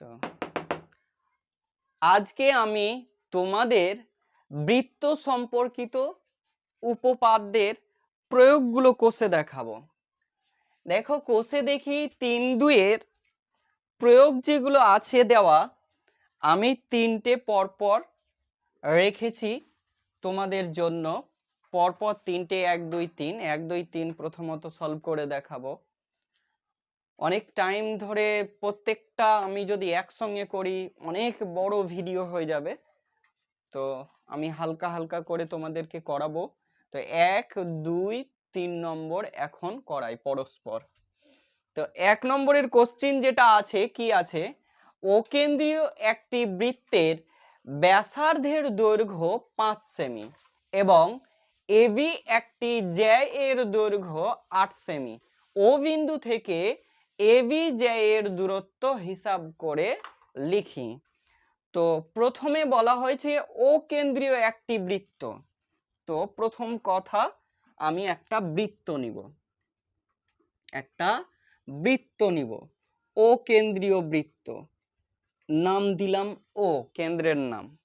তো আজকে আমি তোমাদের বৃত্ত সম্পর্কিত উপপাদ্যের প্রয়োগগুলো কোষে দেখাবো। দেখো, কোষে দেখি তিন দুইয়ের প্রয়োগ যেগুলো আছে দেওয়া, আমি তিনটে পরপর রেখেছি তোমাদের জন্য। পরপর তিনটে, এক, দুই, তিন। এক, দুই, তিন প্রথমত সলভ করে দেখাবো। অনেক টাইম ধরে প্রত্যেকটা আমি যদি একসঙ্গে করি, অনেক বড় ভিডিও হয়ে যাবে। তো আমি হালকা হালকা করে তোমাদেরকে করাবো। তো এক, দুই, তিন নম্বর এখন করাই পরস্পর। তো এক নম্বরের কোশ্চিন যেটা আছে, কি আছে? অকেন্দ্রীয় একটি বৃত্তের ব্যাসার্ধের দৈর্ঘ্য পাঁচ সেমি এবং এবি একটি জ্যা এর দৈর্ঘ্য আট সেমি। ও বিন্দু থেকে এবি জ্যা এর দূরত্ব হিসাব করে লিখি। তো প্রথমে বলা হয়েছে ও কেন্দ্রীয় একটি বৃত্ত। তো প্রথম কথা, আমি একটা বৃত্ত নিব। একটা বৃত্ত নিব। ও কেন্দ্রীয় বৃত্ত। নাম দিলাম ও কেন্দ্রের নাম।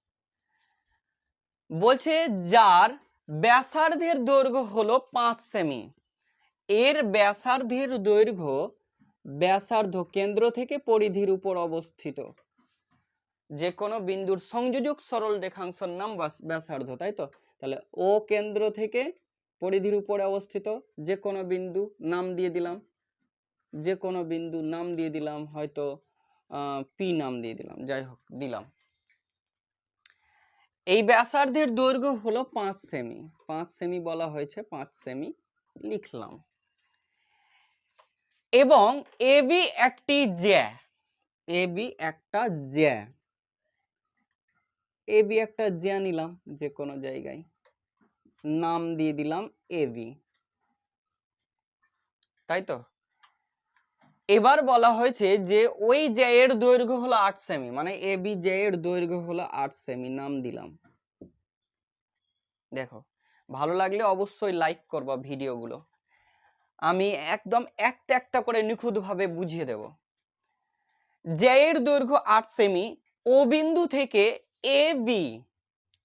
বলছে যার ব্যাসার্ধের দৈর্ঘ্য হলো পাঁচ সেমি। এর ব্যাসার্ধের দৈর্ঘ্য ব্যাসার্ধ কেন্দ্র থেকে পরিধির উপর অবস্থিত। যে কোনো বিন্দুর সংযোজক সরল রেখাংশের নাম ব্যাসার্ধ, তাই তো? তাহলে ও কেন্দ্র থেকে পরিধির উপরে অবস্থিত যে কোনো বিন্দু নাম দিয়ে দিলাম। যে কোনো বিন্দু নাম দিয়ে দিলাম, হয়তো পি নাম দিয়ে দিলাম, যাই হোক, দিলাম। এই ব্যাসার্ধের দৈর্ঘ্য হলো পাঁচ সেমি। পাঁচ সেমি বলা হয়েছে, পাঁচ সেমি লিখলাম। এবং এ বি একটি জ্যা এ বি একটা জ্যা এ বি একটা জ্যা নিলাম যে কোনো জায়গায়। নাম দিয়ে দিলাম এ বি তাই তো? এবার বলা হয়েছে যে ওই জ্যায়ের দৈর্ঘ্য হলো আট সেমি মানে এবি জ্যায়ের দৈর্ঘ্য হলো আট সেমি নাম দিলাম। দেখো, ভালো লাগলে অবশ্যই লাইক করবা ভিডিওগুলো আমি একদম একটা একটা করে নিখুঁতভাবে বুঝিয়ে দেব। জ্যায়ের দৈর্ঘ্য আট সেমি, ও বিন্দু থেকে এ বি,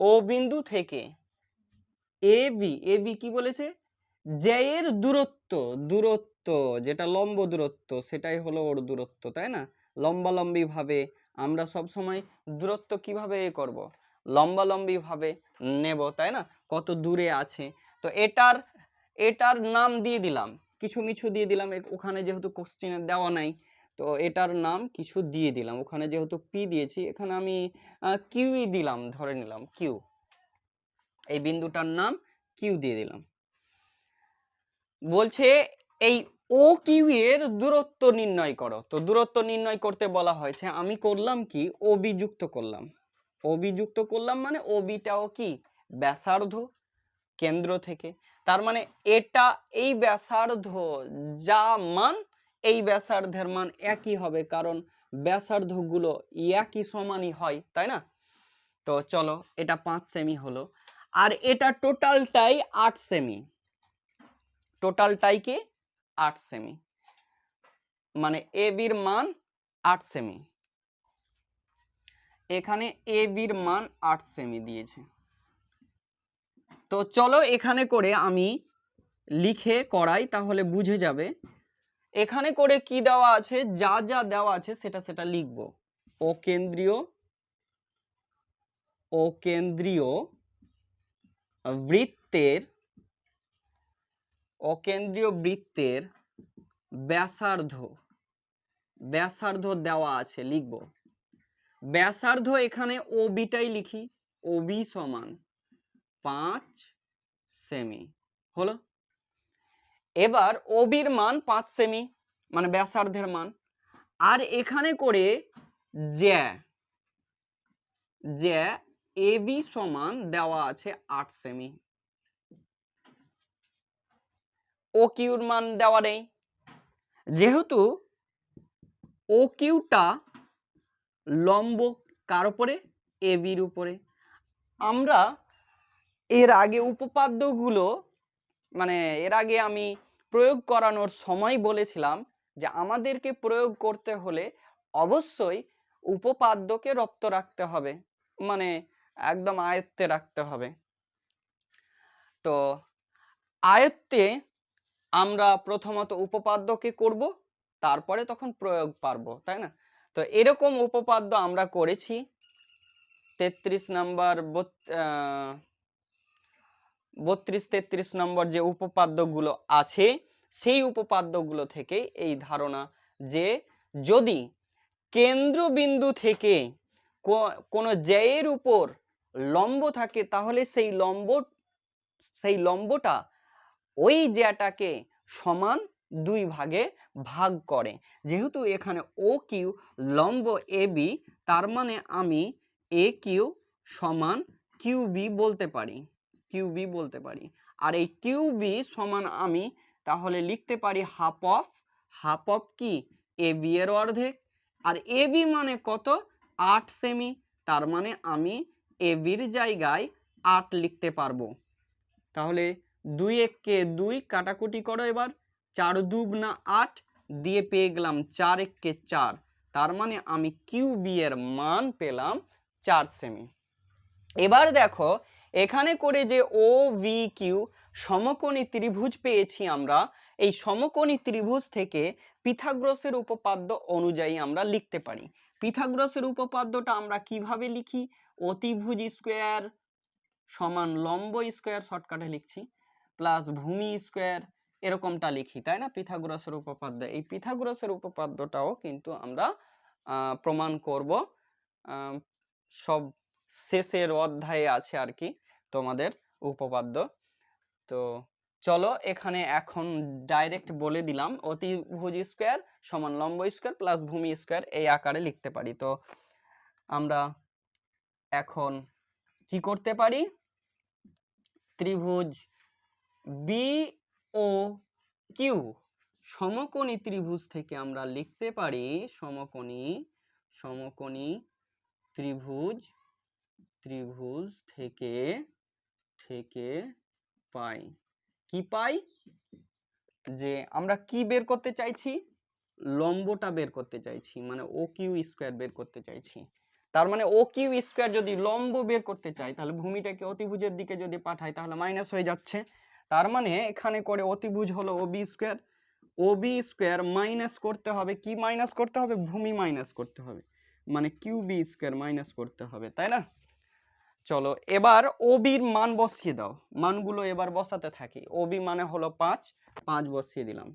ও বিন্দু থেকে এ বি এ বি কি বলেছে? জ্যায়ের দূরত্ব দূরত্ব, যেটা লম্ব দূরত্ব, সেটাই হলো ওর দূরত্ব, তাই না? লম্বালম্বি ভাবে আমরা সব সময় দূরত্ব কীভাবে এ করব? লম্বালম্বি ভাবে নেব, তাই না? কত দূরে আছে? তো এটার এটার নাম দিয়ে দিলাম। কিছু মিছু দিয়ে দিলাম। ওখানে যেহেতু কোশ্চিনে দেওয়া নাই, তো এটার নাম কিছু দিয়ে দিলাম। ওখানে যেহেতু পি দিয়েছি, এখানে আমি কিউই দিলাম, ধরে নিলাম কিউ এই বিন্দুটার নাম কিউ দিয়ে দিলাম। বলছে, এই ও কিউ এর দূরত্ব নির্ণয় করো। তো দূরত্ব নির্ণয় করতে বলা হয়েছে, আমি করলাম কি? যুক্ত করলাম। ওবি যুক্ত করলাম মানে ওবিটাও কি? ব্যাসার্ধ কেন্দ্র থেকে। তার মানে এটা এই ব্যাসার্ধ যা মান, এই ব্যাসার্ধের মান একই হবে কারণ ব্যাসার্ধগুলো একই সমানই হয়, তাই না? তো চলো, এটা পাঁচ সেমি হলো। আর এটা টোটালটাই আট সেমি টোটালটাই কি? আট সেমি মানে এ বির মান আট সেমি এখানে এ বির মান আট সেমি দিয়েছে। তো চলো এখানে করে আমি লিখে করাই, তাহলে বুঝে যাবে। এখানে করে কি দেওয়া আছে? যা যা দেওয়া আছে, সেটা সেটা লিখব। ও কেন্দ্রীয় ও কেন্দ্রীয় বৃত্তের, অকেন্দ্রীয় বৃত্তের ব্যাসার্ধ ব্যাসার্ধ দেওয়া আছে, লিখব। ব্যাসার্ধ এখানে ও বিটাই লিখি ও বি সমান পাঁচ সেমি হলো? এবার ওবির মান পাঁচ সেমি মানে ব্যাসার্ধের মান। আর এখানে করে জ্যা জ্যা এ বি সমান দেওয়া আছে আট সেমি ও কিউর মান দেওয়া নেই। যেহেতু ও কিউটা লম্ব কার উপরে? এ বির উপরে। আমরা এর আগে উপপাদ্যগুলো মানে এর আগে আমি প্রয়োগ করানোর সময় বলেছিলাম যে আমাদেরকে প্রয়োগ করতে হলে অবশ্যই উপপাদ্যকে রপ্ত রাখতে হবে। মানে একদম আয়ত্তে রাখতে হবে। তো আয়ত্তে আমরা প্রথমত উপপাদ্যকে করব, তারপরে তখন প্রয়োগ পারব, তাই না? তো এরকম উপপাদ্য আমরা করেছি। তেত্রিশ নাম্বার বত্রিশ তেত্রিশ নম্বর যে উপপাদ্যগুলো আছে, সেই উপপাদ্যগুলো থেকে এই ধারণা যে যদি কেন্দ্রবিন্দু থেকে কোনো জ্যায়ের উপর লম্ব থাকে, তাহলে সেই লম্ব, সেই লম্বটা ওই জ্যাটাকে সমান দুই ভাগে ভাগ করে। যেহেতু এখানে ও কিউ লম্ব এ বি তার মানে আমি এ কিউ সমান কিউ বি বলতে পারি। কিউ বি বলতে পারি। আর এই কিউবি সমান আমি তাহলে লিখতে পারি হাফ অফ হাফ অফ কি? এ বি এর অর্ধেক। আর এ বি মানে কত? আট সেমি। তার মানে আমি এ বির জায়গায় আট লিখতে পারব। তাহলে দুই এককে দুই কাটাকুটি করো এবার। চার দুগ না আট দিয়ে পেয়ে গেলাম চার এককে চার। তার মানে আমি কিউ বি এর মান পেলাম চার সেমি। এবার দেখো, এখানে করে যে ও ভি কিউ সমকোণী ত্রিভুজ পেয়েছি আমরা, এই সমকোণী ত্রিভুজ থেকে পিথাগোরাসের উপপাদ্য অনুযায়ী আমরা লিখতে পারি। পিথাগোরাসের উপপাদ্যটা আমরা কীভাবে লিখি? অতিভুজ স্কোয়ার সমান লম্ব স্কোয়ার শর্টকাটে লিখছি, প্লাস ভূমি স্কোয়ার এরকমটা লিখি, তাই না? পিথাগোরাসের উপপাদ্য। এই পিথাগোরাসের উপপাদ্যটাও কিন্তু আমরা প্রমাণ করব সব শেষের অধ্যায়ে আছে আর কি তোমাদের উপপাদ্য। তো চলো এখানে এখন ডাইরেক্ট বলে দিলাম অতিভুজ স্কোয়ার সমান লম্ব স্কোয়ার প্লাস ভূমি স্কোয়ার এই আকারে লিখতে পারি। তো আমরা এখন কি করতে পারি? ত্রিভুজ বি ও কিউ সমকোণী ত্রিভুজ থেকে আমরা লিখতে পারি সমকোণী সমকোণী ত্রিভুজ ত্রিভুজ থেকে থেকে পাই। কি পাই? যে আমরা কি বের করতে চাইছি? লম্বটা বের করতে চাইছি মানে ও কিউ স্কোয়ার বের করতে চাইছি। তার মানে ও কিউ স্কোয়ার যদি লম্ব বের করতে চাই, তাহলে ভূমিটাকে অতিভুজের দিকে যদি পাঠাই, তাহলে মাইনাস হয়ে যাচ্ছে। তার মানে এখানে করে অতিভুজ হলো O B square O B square minus করতে হবে, কি মাইনাস করতে হবে? ভূমি মাইনাস করতে হবে। মানে কিউ বি স্কোয়ার মাইনাস করতে হবে, তাই না? চলো এবার ওবির মান বসিয়ে দাও। মানগুলো এবার বসাতে থাকি। ওবি মানে হলো পাঁচ পাঁচ বসিয়ে দিলাম।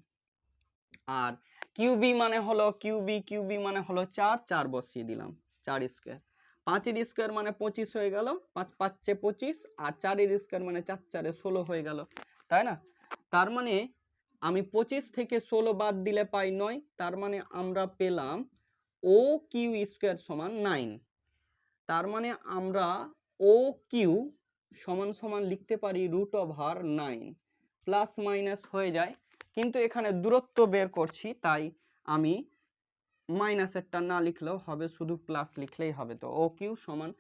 আর কিউবি মানে হলো কিউবি কিউবি মানে হলো চার চার বসিয়ে দিলাম। চার স্কোয়ার। পাঁচের স্কোয়ার মানে পঁচিশ হয়ে গেল। পাঁচ, পাঁচে পঁচিশ। আর চারের স্কোয়ার মানে চার, চারে ষোলো হয়ে গেল। তাই না? তার মানে আমি পঁচিশ থেকে ষোলো বাদ দিলে পাই নয়। তার মানে আমরা পেলাম ও কিউ স্কোয়ার সমান নাইন। তার মানে আমরা ও কিউ সমান সমান লিখতে পারি root over nine plus minus হয়ে যায়। কিন্তু এখানে দূরত্ব বের করছি, তাই আমি মাইনাসেরটা না লিখলেও হবে, শুধু প্লাস লিখলেই হবে। তো ও কিউ সমান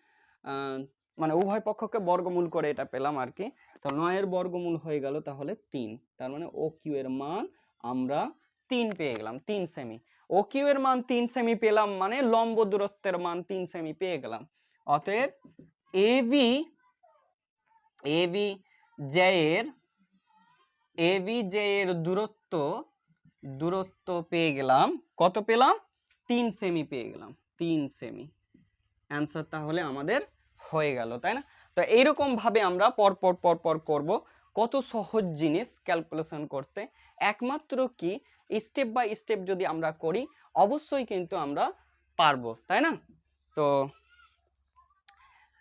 মানে উভয় পক্ষকে বর্গমূল করে এটা পেলাম আর কি। তো নয়ের বর্গমূল হয়ে গেল তাহলে তিন। তার মানে ও কিউ এর মান আমরা তিন পেয়ে গেলাম, তিন সেমি ও কিউ এর মান তিন সেমি পেলাম মানে লম্ব দূরত্বের মান তিন সেমি পেয়ে গেলাম। অতএব এবি এবি জেয়ের এবি জেয়ের দূরত্ব দূরত্ব পেয়ে গেলাম, কত পেলাম? তিন সেমি পেয়ে গেলাম, তিন সেমি অ্যান্সার তাহলে আমাদের হয়ে গেল, তাই না? তো এইরকম ভাবে আমরা পরপর পরপর করব। কত সহজ জিনিস ক্যালকুলেশন করতে। একমাত্র কি? স্টেপ বাই স্টেপ যদি আমরা করি, অবশ্যই কিন্তু আমরা পারব, তাই না? তো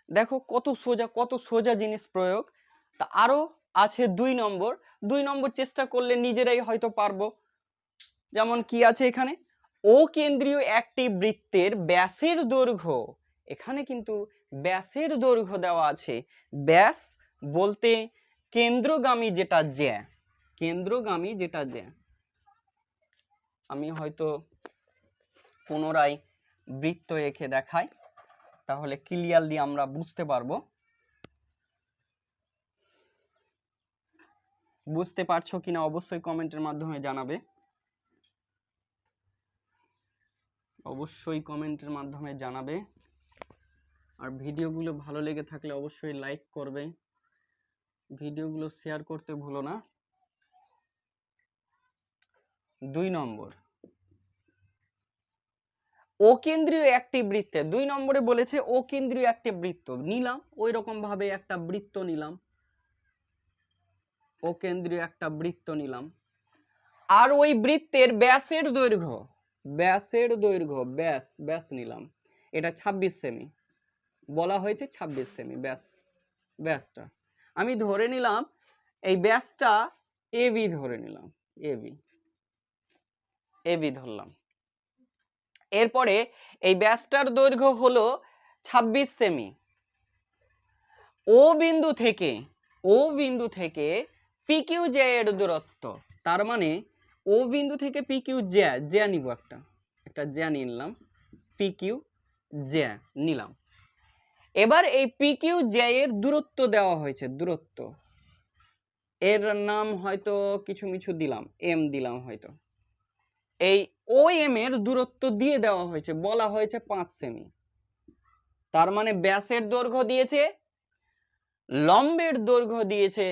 দেখো কত সোজা কত সোজা জিনিস প্রয়োগ। তা আরও আছে দুই নম্বর। দুই নম্বর চেষ্টা করলে নিজেরাই হয়তো পারব। যেমন কি আছে এখানে? ও কেন্দ্রীয় একটি বৃত্তের ব্যাসের দৈর্ঘ্য। এখানে কিন্তু ব্যাসের দৈর্ঘ্য দেওয়া আছে। ব্যাস বলতে কেন্দ্রগামী যেটা জ্যা। কেন্দ্রগামী যেটা জ্যা। আমি হয়তো পুনরায় বৃত্ত এঁকে দেখাই। তাহলে ক্লিয়ারলি আমরা বুঝতে পারব। বুঝতে পারছ কিনা অবশ্যই কমেন্টের মাধ্যমে জানাবে। অবশ্যই কমেন্টের মাধ্যমে জানাবে। আর ভিডিওগুলো ভালো লেগে থাকলে অবশ্যই লাইক করবে। ভিডিওগুলো শেয়ার করতে ভুলো না। দুই নম্বর। অকেন্দ্রীয় একটি বৃত্তে, দুই নম্বরে বলেছে অকেন্দ্রীয় একটি বৃত্ত, নিলাম ওই রকম ভাবে একটা বৃত্ত নিলাম। অকেন্দ্রীয় একটা বৃত্ত নিলাম। আর ওই বৃত্তের ব্যাসের দৈর্ঘ্য ব্যাসের দৈর্ঘ্য, ব্যাস ব্যাস নিলাম। এটা ২৬ সেমি। বলা হয়েছে ২৬ সেমি, ব্যাস, ব্যাসটা। আমি ধরে নিলাম, এই ব্যাসটা এবি ধরে নিলাম এবি এবি ধরলাম। এরপরে এই ব্যাসটার দৈর্ঘ্য হলো ২৬ সেমি। ও বিন্দু থেকে, ও বিন্দু থেকে পিকিউ জে এর দূরত্ব। তার মানে ও বিন্দু থেকে পিকিউ জ্যা জ্যা নিব একটা। একটা জ্যা নিলাম পিকিউ জ্যা নিলাম। এবার এই পিকিউ জ্যা এর দূরত্ব দেওয়া হয়েছে, দূরত্ব। এর নাম হয়তো কিছু মিছু দিলাম এম দিলাম হয়তো। এই ও এম এর দূরত্ব দিয়ে দেওয়া হয়েছে, বলা হয়েছে পাঁচ সেমি তার মানে ব্যাসের দৈর্ঘ্য দিয়েছে, লম্বের দৈর্ঘ্য দিয়েছে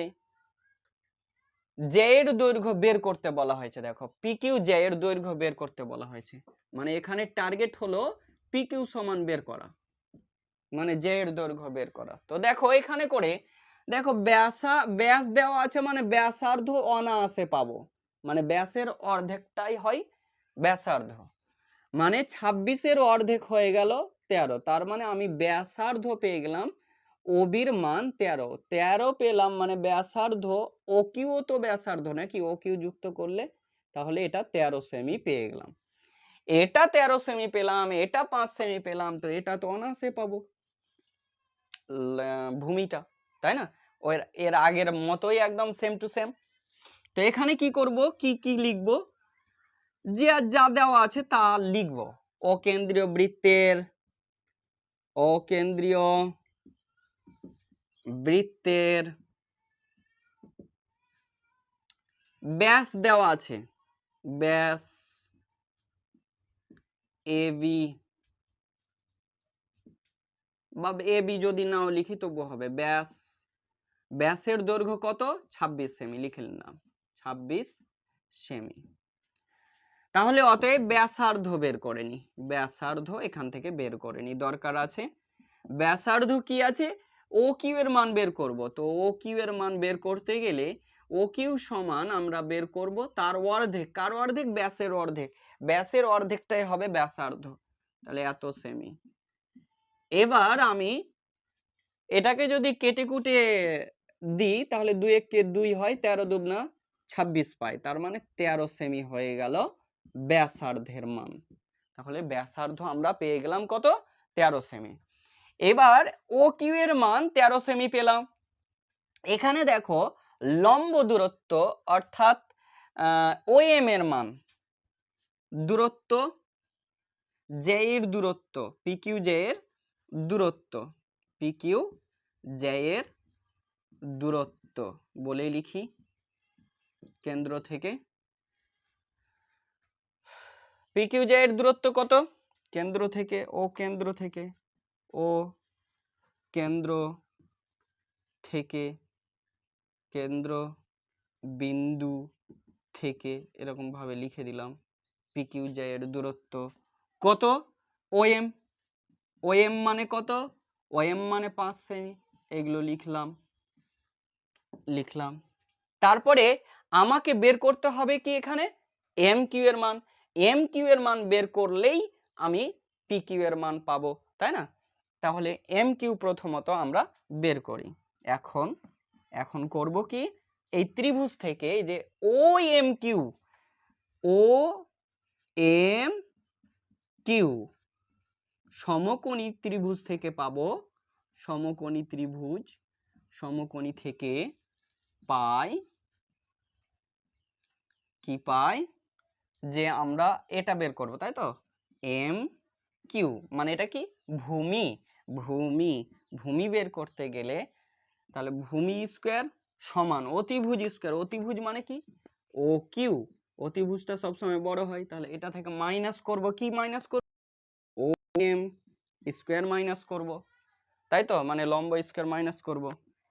জে এর দৈর্ঘ্য বের করতে বলা হয়েছে, দেখো পিকিউ জে এর দৈর্ঘ্য বের করতে বলা হয়েছে। মানে এখানে টার্গেট হলো পিকিউ সমান বের করা মানে জে এর দৈর্ঘ্য বের করা। তো দেখো, এখানে করে, দেখো, ব্যাসা, ব্যাস দেওয়া আছে মানে ব্যাসার্ধ অনায়াসে পাবো। মানে ব্যাসের অর্ধেকটাই হয় ব্যাসার্ধ। মানে ছাব্বিশের অর্ধেক হয়ে গেল তেরো, তার মানে আমি ব্যাসার্ধ পেয়ে গেলাম ওবির মান তেরো। তেরো পেলাম মানে ব্যাসার্ধ ও কিউ তো ব্যাসার্ধ নাকি ও কিউ যুক্ত করলে তাহলে এটা তেরো সেমি পেয়ে গেলাম। এটা তেরো সেমি পেলাম, এটা পাঁচ সেমি পেলাম, তো এটা তো অনায়াসে পাবো। ভূমিটা, তাই না? ওর, এর আগের মতোই একদম সেম টু সেম তো এখানে কি করব? কি কি লিখব? যে যা দেওয়া আছে তা লিখব। অকেন্দ্রীয় বৃত্তের অকেন্দ্রীয় বৃত্তের ব্যাস দেওয়া আছে। ব্যাস এ বি বা এ বি যদি নাও লিখি তবু হবে। ব্যাস, ব্যাসের দৈর্ঘ্য কত? ২৬ সেমি, লিখে নিলাম। ২৬ সেমি। তাহলে অতএব ব্যাসার্ধ বের করে নি। ব্যাসার্ধ এখান থেকে বের করে নি। দরকার আছে? ব্যাসার্ধ কি আছে? ও কিউ এর মান বের করব। তো ও কিউ এর মান বের করতে গেলে ও কিউ সমান আমরা বের করব তার অর্ধেক। কার অর্ধেক? ব্যাসের অর্ধেক। ব্যাসের অর্ধেকটাই হবে ব্যাসার্ধ। তাহলে এত সেমি। এবার আমি এটাকে যদি কেটে কুটে দিই, তাহলে দুই এক দুই হয় তেরো দুবনা ছাব্বিশ পাই তার মানে তেরো সেমি হয়ে গেল ব্যাসার্ধের মান। তাহলে ব্যাসার্ধ আমরা পেয়ে গেলাম কত? তেরো সেমি। এবার ও কিউ এর মান তেরো সেমি পেলাম। এখানে দেখো লম্ব দূরত্ব অর্থাৎ ও এম এর মান দূরত্ব জে এর দূরত্ব পি কিউ জে এর দূরত্ব পি কিউ জে এর দূরত্ব বলে লিখি। কেন্দ্র থেকে। পি কিউ জে এর দূরত্ব কত? কেন্দ্র থেকে, ও কেন্দ্র থেকে, ও কেন্দ্র থেকে, কেন্দ্র বিন্দু থেকে, এরকম ভাবে লিখে দিলাম। পি কিউ জে এর দূরত্ব কত? ও এম ও এম মানে কত? ও এম মানে পাঁচ সেমি এগুলো লিখলাম লিখলাম। তারপরে আমাকে বের করতে হবে কি এখানে? এম কিউ এর মান। এম কিউ এর মান বের করলেই আমি পি কিউ এর মান পাবো, তাই না? তাহলে এম কিউ প্রথমত আমরা বের করি। এখন এখন করব কি? এই ত্রিভুজ থেকে যে O M Q O M Q সমকোণী ত্রিভুজ থেকে পাবো, সমকোণী ত্রিভুজ, সমকোণী থেকে পাই কি পাই? যে আমরা এটা বের করব, তাই তো? এম কিউ মানে এটা কি? ভূমি ভূমি ভূমি বের করতে গেলে তাহলে ভূমি স্কোয়ার সমান অতিভুজ স্কোয়ার, অতিভুজ মানে কি? ও কিউ, অতিভুজটা সবসময় বড় হয়, তাহলে এটা থেকে মাইনাস করব কি মাইনাস করব ও এম স্কোয়ার মাইনাস করব, তাই তো? মানে লম্ব স্কোয়ার মাইনাস করব।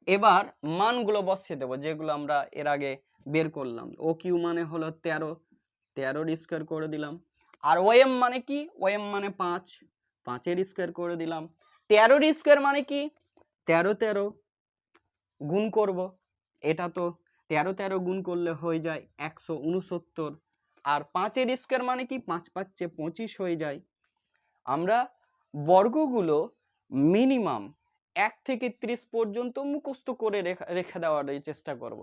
এবার মানগুলো বসিয়ে দেবো, যেগুলো আমরা এর আগে বের করলাম। ও কিউ মানে হলো তেরো। তেরোর স্কোয়ার করে দিলাম। আর ওএম মানে কি? ওএম মানে পাঁচ। পাঁচের স্কোয়ার করে দিলাম। তেরোর স্কোয়ার মানে কি? তেরো তেরো গুণ করব। এটা তো তেরো তেরো গুণ করলে হয়ে যায় একশো উনসত্তর। আর পাঁচের স্কোয়ার মানে কি? পাঁচ পাঁচে পঁচিশ হয়ে যায়। আমরা বর্গগুলো মিনিমাম এক থেকে ত্রিশ পর্যন্ত মুখস্থ করে রেখে দেওয়ার চেষ্টা করব।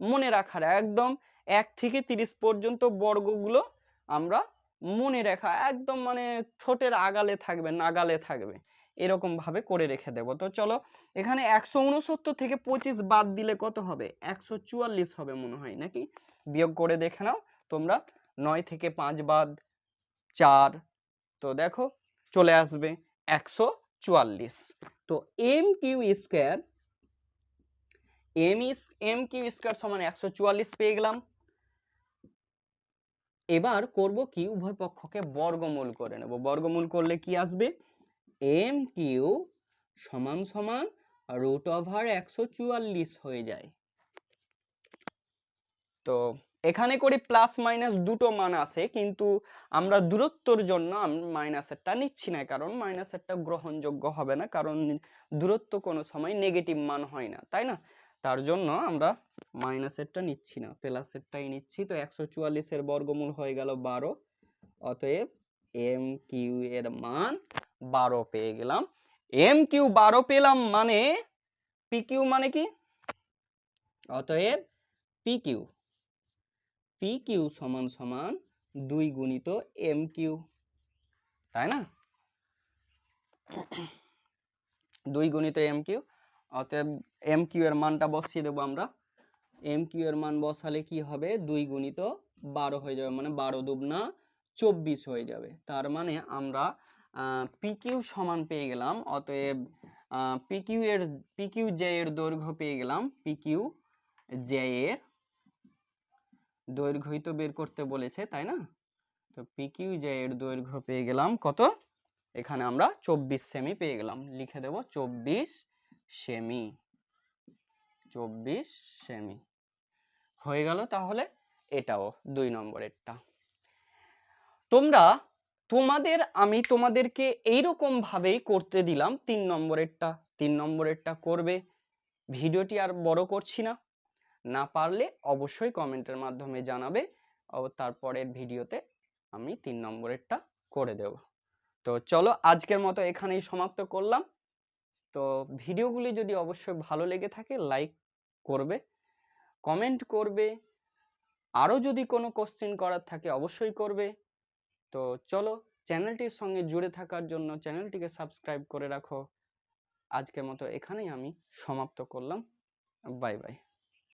মনে রাখার, একদম এক থেকে তিরিশ পর্যন্ত বর্গগুলো আমরা মনে রাখা, একদম মানে ছোটের আগালে থাকবে, নাগালে থাকবে এরকম ভাবে করে রেখে দেবো। তো চলো, এখানে একশো উনসত্তর থেকে পঁচিশ বাদ দিলে কত হবে? একশো চুয়াল্লিশ হবে মনে হয়, নাকি? বিয়োগ করে দেখে নাও, তোমরা নয় থেকে পাঁচ বাদ, চার, তো দেখো, চলে আসবে একশো চুয়াল্লিশ। তো M Q square M is M Q square সমান একশো চুয়াল্লিশ পেয়ে গেলাম। এবার করব কি? উভয় পক্ষকে বর্গমূল করে নেব। বর্গমূল করলে কি আসবে? এম কিউ সমান সমান রুট ওভার একশো চুয়াল্লিশ হয়ে যায়। তো এখানে করি প্লাস মাইনাস দুটো মান আছে, কিন্তু আমরা দূরত্বর জন্য মাইনাসেরটা নিচ্ছি না, কারণ মাইনাসেরটা গ্রহণযোগ্য হবে না, কারণ দূরত্ব কোনো সময় নেগেটিভ মান হয় না, তাই না? তার জন্য আমরা মাইনাসেরটা নিচ্ছি না প্লাস প্লাসেরটাই নিচ্ছি। তো একশো চুয়াল্লিশের বর্গমূল হয়ে গেল বারো, অতএব এম কিউ এর মান বারো পেয়ে গেলাম। এম কিউ বারো পেলাম মানে পি কিউ মানে কি? অতএব পি কিউ পি কিউ সমান সমান দুই গুণিত এম কিউ তাই না? দুই গুণিত এম কিউ অতএব এম কিউ এর মানটা বসিয়ে দেবো আমরা। এম কিউ এর মান বসালে কি হবে? দুই গুণিত বারো হয়ে যাবে মানে বারো দুবনা চব্বিশ হয়ে যাবে। তার মানে আমরা পি কিউ সমান পেয়ে গেলাম, অতএব পি কিউ এর পি কিউ জে এর দৈর্ঘ্য পেয়ে গেলাম পি কিউ জে এর দৈর্ঘ্যই তো বের করতে বলেছে, তাই না? তো পি কিউ জে এর দৈর্ঘ্য পেয়ে গেলাম কত? এখানে আমরা চব্বিশ সেমি পেয়ে গেলাম, লিখে দেব চব্বিশ সেমি, চব্বিশ সেমি। হয়ে গেল তাহলে এটাও দুই নম্বরেরটা। তোমরা, তোমাদের, আমি তোমাদেরকে এইরকম ভাবেই করতে দিলাম তিন নম্বরেরটা। তিন নম্বরেরটা করবে। ভিডিওটি আর বড় করছি না। না পারলে অবশ্যই কমেন্টের মাধ্যমে জানাবে। ও তারপরের ভিডিওতে আমি তিন নম্বরেরটা করে দেব। তো চলো আজকের মতো এখানেই সমাপ্ত করলাম। তো ভিডিওগুলি যদি অবশ্যই ভালো লেগে থাকে লাইক করবে কমেন্ট করবে আরও যদি কোনো কোশ্চেন করার থাকে অবশ্যই করবে। তো চলো চ্যানেলটির সঙ্গে জুড়ে থাকার জন্য চ্যানেলটিকে সাবস্ক্রাইব করে রাখো। আজকের মতো এখানেই আমি সমাপ্ত করলাম। Bye bye